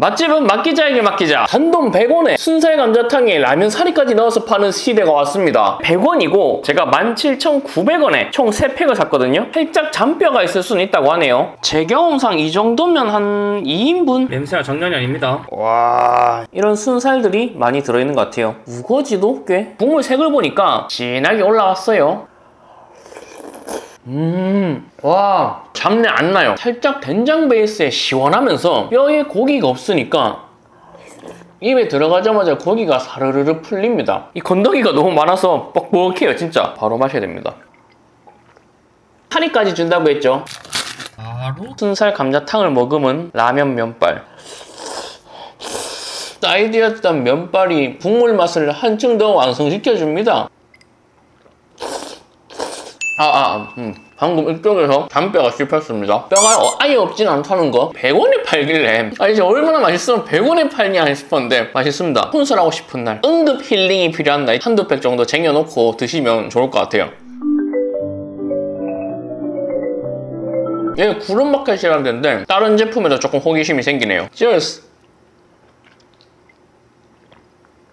맛집은 맡기자에게 맡기자. 단돈 100원에 순살 감자탕에 라면 사리까지 넣어서 파는 시대가 왔습니다. 100원이고 제가 17,900원에 총 3팩을 샀거든요. 살짝 잔뼈가 있을 수는 있다고 하네요. 제 경험상 이 정도면 한 2인분? 냄새가 장난이 아닙니다. 와 이런 순살들이 많이 들어있는 것 같아요. 우거지도 꽤 국물 색을 보니까 진하게 올라왔어요. 음, 와, 잡내 안 나요. 살짝 된장 베이스에 시원하면서 뼈에 고기가 없으니까 입에 들어가자마자 고기가 사르르르 풀립니다. 이 건더기가 너무 많아서 뻑뻑해요, 진짜. 바로 마셔야 됩니다. 카리까지 준다고 했죠. 바로 순살 감자탕을 머금은 라면 면발. 사이드였던 면발이 국물 맛을 한층 더 완성시켜줍니다. 아, 아, 음. 방금 이쪽에서 잔뼈가 씹혔습니다. 뼈가 어, 아예 없진 않다는 거. 100원에 팔길래. 아, 이제 얼마나 맛있으면 100원에 팔냐 싶었는데 맛있습니다. 혼술하고 싶은 날, 응급 힐링이 필요한 날 한두 팩 정도 쟁여놓고 드시면 좋을 것 같아요. 얘 구름 마켓이라는 데인데 다른 제품에도 조금 호기심이 생기네요. Cheers!